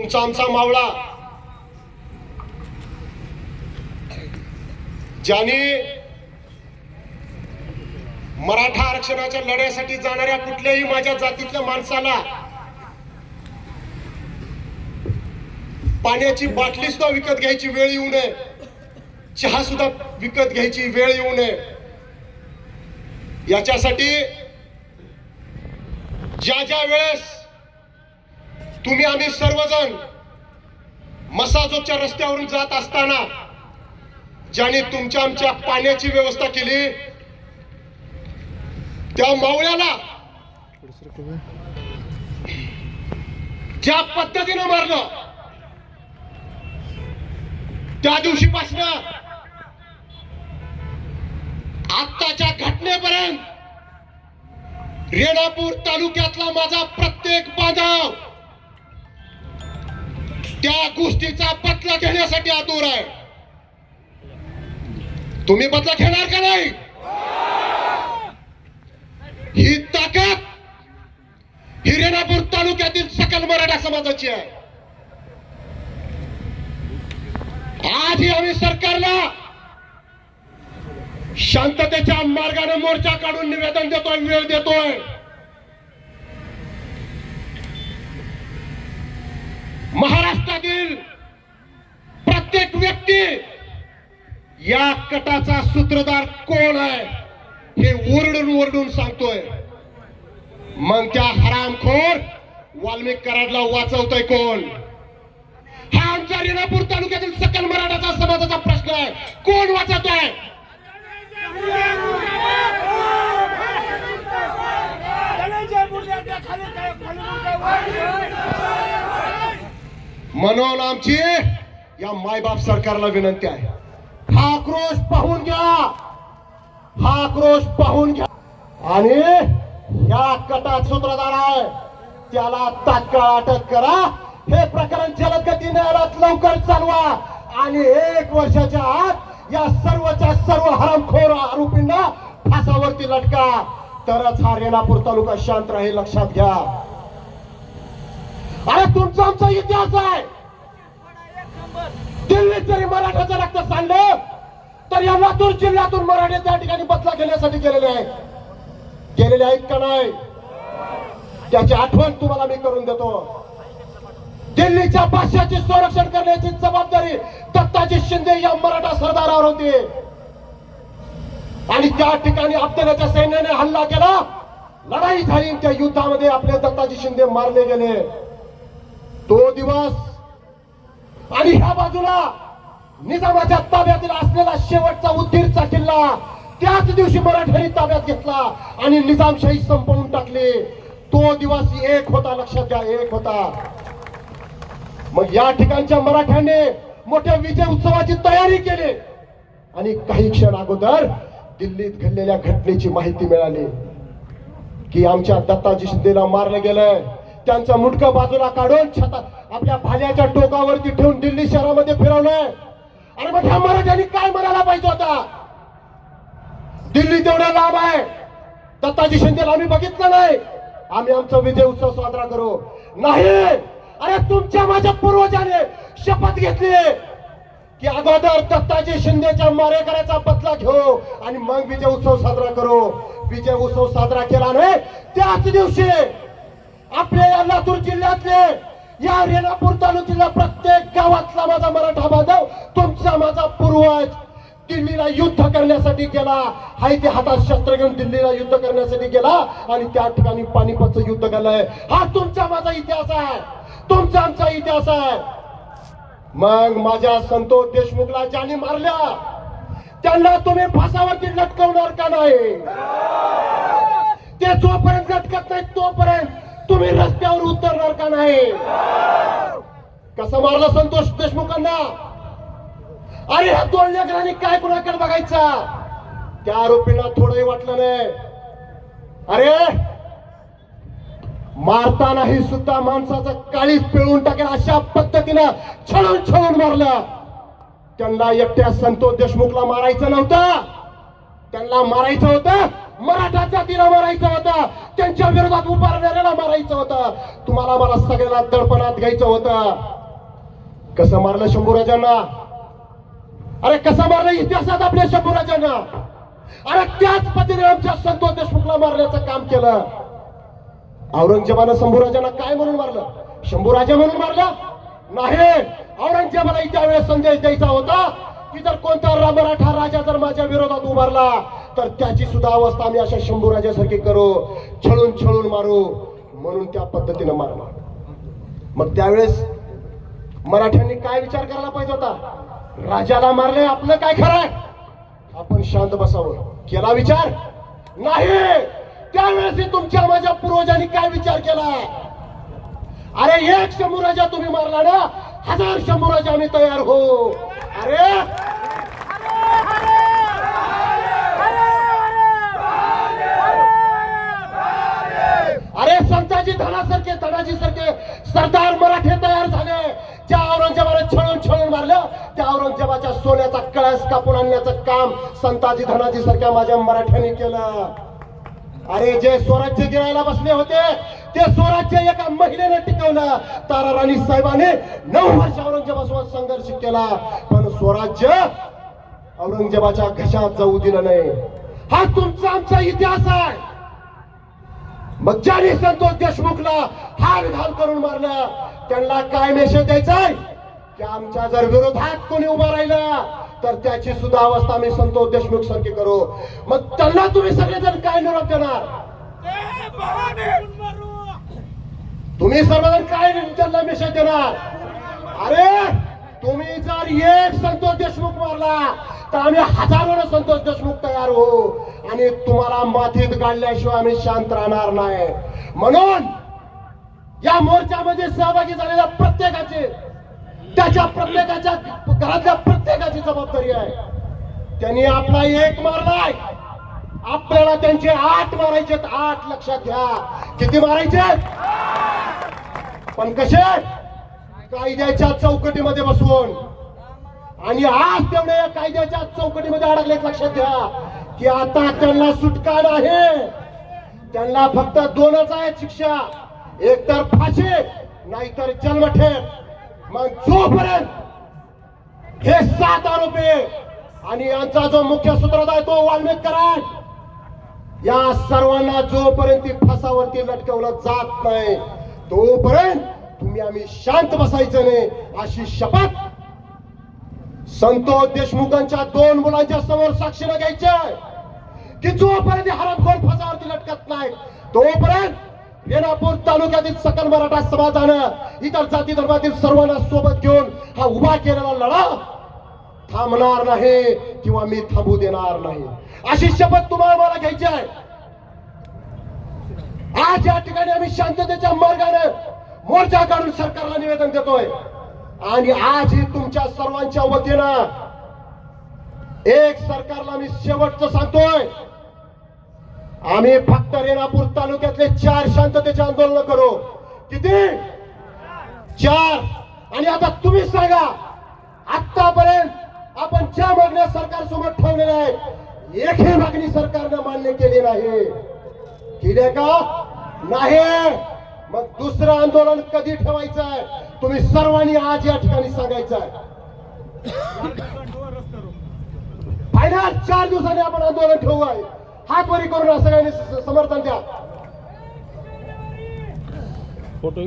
तुमचा आमचा मावळा. ज्याने मराठा आरक्षणाच्या लढ्यासाठी जाणाऱ्या कुठल्याही माझ्या जातीतल्या माणसाला पाण्याची बाटली सुद्धा विकत घ्यायची वेळ येऊ नये चहा सुद्धा विकत घ्यायची वेळ येऊ नये. याच्यासाठी ज्या ज्या वेळेस तुम्ही आम्ही सर्वजण मसाजोच्या रस्त्यावरून जात असताना ज्याने तुमच्या आमच्या पाण्याची व्यवस्था केली त्या मावळ्याला ज्या पद्धतीनं मारलं त्या दिवशीपासून आत्ताच्या घटनेपर्यंत रेणापूर तालुक्यातला माझा प्रत्येक बांधव त्या गोष्टीचा बदला घेण्यासाठी आतुर आहे. तुम्ही बदला घेणार का नाही? ही ताकद हिरेनापूर तालुक्यातील सकल मराठा समाजाची आहे. आजही आम्ही सरकारला शांततेच्या मार्गाने मोर्चा काढून निवेदन देतोय वेळ देतोय. महाराष्ट्रातील प्रत्येक व्यक्ती या कटाचा सूत्रधार कोण आहे हे ओरडून ओरडून सांगतोय. मग त्या हरामखोर वाल्मिक कराडला वाचवतोय कोण? हा आमच्या रेणापूर तालुक्यातील सकल मराठाचा समाजाचा प्रश्न आहे. कोण वाचवतोय? म्हणून आमची या मायबाप सरकारला विनंती आहे. हा आक्रोश पाहून घ्या. हा आक्रोश पाहून घ्या. आणि या कटात सूत्रधार आहे. त्याला तात्काळ अटक करा. हे प्रकरण जलद गती न्यायालयात लवकर चालवा. आणि एक वर्षाच्या आत या सर्वच्या सर्व हरामखोर आरोपींना फासावरती लटका. तरच हा रेणापूर तालुका शांत राहील लक्षात घ्या. अरे तुमचा आमचा इतिहास आहे. दिल्लीत जरी मराठ्याचं रक्त सांडलं तर या लातूर जिल्ह्यातून मराठे त्या ठिकाणी बदला घेण्यासाठी गेलेले आहेत. गेलेले आहेत का नाही? त्याची आठवण तुम्हाला मी करून देतो. दिल्लीच्या भाषाचे संरक्षण करण्याची जबाबदारी दत्ताजी शिंदे या मराठा सरदारावर होती. आणि त्या ठिकाणी अफगाणाच्या सैन्याने हल्ला केला. लढाई झाली त्या युद्धामध्ये आपले दत्ताजी शिंदे मारले गेले. तो दिवस आणि ह्या बाजूला निजामाच्या ताब्यातील असलेला शेवटचा उद्दीरचा किल्ला त्याच दिवशी मराठ्यांनी ताब्यात घेतला आणि निजामशाही संपवून टाकली. तो दिवस एक होता लक्षात घ्या एक होता. मग या ठिकाणच्या मराठ्याने मोठ्या विजय उत्सवाची तयारी केली. आणि काही क्षण अगोदर दिल्लीत घडलेल्या घटनेची माहिती मिळाली. की आमच्या दत्ताजी शिंदेला मारलं गेलंय. त्यांचं मुंडकं बाजूला काढून छता आपल्या भाल्याच्या टोकावरती ठेवून दिल्ली शहरामध्ये फिरवलंय. अरे मग त्या महाराजांनी काय म्हणायला पाहिजे होता? दिल्ली तेवढा लाभ आहे. दत्ताजी शिंदेला आम्ही बघितलं नाही. आम्ही आमचा विजय उत्सव साजरा करू. नाही! अरे तुमच्या माझ्या पूर्वजाने शपथ घेतली की अगोदर दत्ताजी शिंदेच्या मारेकऱ्याचा बदला घेऊ आणि मग विजय उत्सव साजरा करू. विजय उत्सव साजरा केला नाही. त्याच दिवशी आपल्या या लातूर जिल्ह्यातले या रेणापूर तालुक्याला प्रत्येक गावातला माझा मराठा बांधव तुमचा माझा पूर्वज दिल्लीला युद्ध करण्यासाठी गेला. हाय ते हातात शस्त्र घेऊन दिल्लीला युद्ध करण्यासाठी गेला आणि त्या ठिकाणी पानिपतचं युद्ध केलंय हा तुमचा माझा इतिहास आहे. तुमचा आमचा इतिहास आहे. मग माझ्या संतोष देशमुखला ज्याने मारल्या. त्यांना तुम्ही फासावरती लटकवणार का नाही? ते जोपर्यंत लटकत नाही तोपर्यंत तुम्ही रस्त्यावर उतरणार का नाही? कसं मारलं संतोष देशमुखांना? अरे हा दोन लेकरांनी काय कुणाकडे बघायचा? त्या आरोपीला थोडंही वाटलं नाही. अरे मारतानाही सुद्धा माणसाचं काळीच पिळून टाकेल अशा पद्धतीनं छळून छळून मारलं. त्यांना एकट्या संतोष देशमुखला मारायचं नव्हतं. त्यांना मारायचं होतं. मराठा जातीला मारायचा होता. त्यांच्या विरोधात उभारणाऱ्याला मारायचं होतं. तुम्हाला मला सगळ्यांना दडपणात घ्यायचं होतं. कसं मारलं शंभूराजांना? अरे कसं मारलं इतिहासात आपल्या शंभूराजांना? अरे त्याच पद्धतीने आमच्या संतोष देशमुखला मारण्याचं काम केलं. औरंगजेबानं शंभूराजांना काय म्हणून मारलं? शंभूराजा म्हणून मारलं? नाही. औरंगजेबाला त्यावेळेस संदेश द्यायचा होता की जर कोणता मराठा राजा जर माझ्या विरोधात उभारला तर त्याची सुद्धा अवस्था आम्ही अशा शंभू शंभूराजासारखी करू छळून छळून मारू म्हणून त्या पद्धतीनं मारला मग त्यावेळेस मराठ्यांनी काय विचार करायला पाहिजे होता? राजाला मारले आपलं काय खरंय आपण शांत बसावं. केला विचार? नाही! त्यावेळेस तुमच्या माझ्या पूर्वजांनी काय विचार केला? अरे एक शंभूराजा तुम्ही मारला ना हजार शंभू राजा आम्ही तयार हो. अरे अरे! धनासारखे सारखे सरदार मराठे तयार झाले. ज्या औरंगजेबाने छळून छळून मारलं. त्या औरंगजेबाच्या सोन्याचा कळस कापून आणण्याचं काम संताजी धनाजी सारख्या माझ्या मराठ्याने केलं. अरे जे स्वराज्य गिरायला बसले होते ते स्वराज्य एका महिलेने टिकवलं. तारा राणी साहेबाने नऊ वर्ष औरंगजेबासोबत संघर्ष केला. पण स्वराज्य औरंगजेबाच्या घशात जाऊ दिलं नाही. हा तुमचा आमचा इतिहास आहे. मग ज्याने संतोष देशमुखला हार घाल करून मारलं त्यांना काय मेसेज द्यायचाय? की आमच्या जर विरोधात कोणी उभा राहिला तर त्याची सुद्धा अवस्था आम्ही संतोष देशमुख सारखी करू. मग त्यांना तुम्ही सगळेजण काय निरोप देणार? तुम्ही सर्वजण काय त्यांना मेसेज देणार? अरे तुम्ही जर एक संतोष देशमुख मारला तर आम्ही हजारो संतोष देशमुख तयार हो आणि तुम्हाला मातीत काढल्याशिवाय आम्ही शांत राहणार नाही. म्हणून या मोर्चामध्ये सहभागी झालेल्या प्रत्येकाचे त्याच्या प्रत्येकाच्या घरातल्या प्रत्येकाची जबाबदारी आहे. त्यांनी आपला एक मारलाय. आपल्याला त्यांचे आठ मारायचे आठ लक्षात घ्या. किती मारायचे पण कसे? कायद्याच्या चौकटीमध्ये बसवून आणि आज तेवढे या कायद्याच्या चौकटीमध्ये अडकले लक्षात घ्या की आता त्यांना सुटका आहे. त्यांना फक्त दोनच आहेत शिक्षा. एक तर फाशी नाहीतर जन्मठेप. मग जोपर्यंत हे सात आरोपी आणि यांचा जो मुख्य सूत्रधार आहे तो वाल्मिक कराड या सर्वांना जोपर्यंत फसावरती फासावरती लटकवलं जात नाही तोपर्यंत तुम्ही आम्ही शांत बसायचं नाही अशी शपथ संतोष देशमुखांच्या दोन मुलांच्या समोर साक्षीला घ्यायच्या की जोपर्यंत हरमखोर फसावरती लटकत नाही तोपर्यंत रेणापूर तालुक्यातील सकल मराठा समाजानं इतर जाती धर्मातील सर्वांना सोबत घेऊन हा उभा केलेला लढा थांबणार नाही किंवा मी थांबू देणार नाही. अशी शपथ तुम्हाला मला घ्यायची आहे. आज या ठिकाणी आम्ही शांततेच्या मार्गाने मोर्चा काढून सरकारला निवेदन देतोय. आणि आज ही तुमच्या सर्वांच्या वतीनं एक सरकारला मी शेवटचं सांगतोय. आम्ही फक्त रेणापूर तालुक्यातले चार शांततेचे आंदोलन करू. किती? चार. आणि आता तुम्ही सांगा आतापर्यंत आपण ज्या मागण्या सरकार समोर ठेवलेल्या आहेत एकही मागणी सरकारनं मान्य केली नाही. केल्या आहे का? नाही. मग दुसरं आंदोलन कधी ठेवायचं आहे? तुम्ही सर्वांनी आज या ठिकाणी सांगायचं आहे. फायनल चार दिवसांनी आपण आंदोलन ठेवू आहे. हात वरी करून सगळ्यांनी समर्थन द्या. फोटो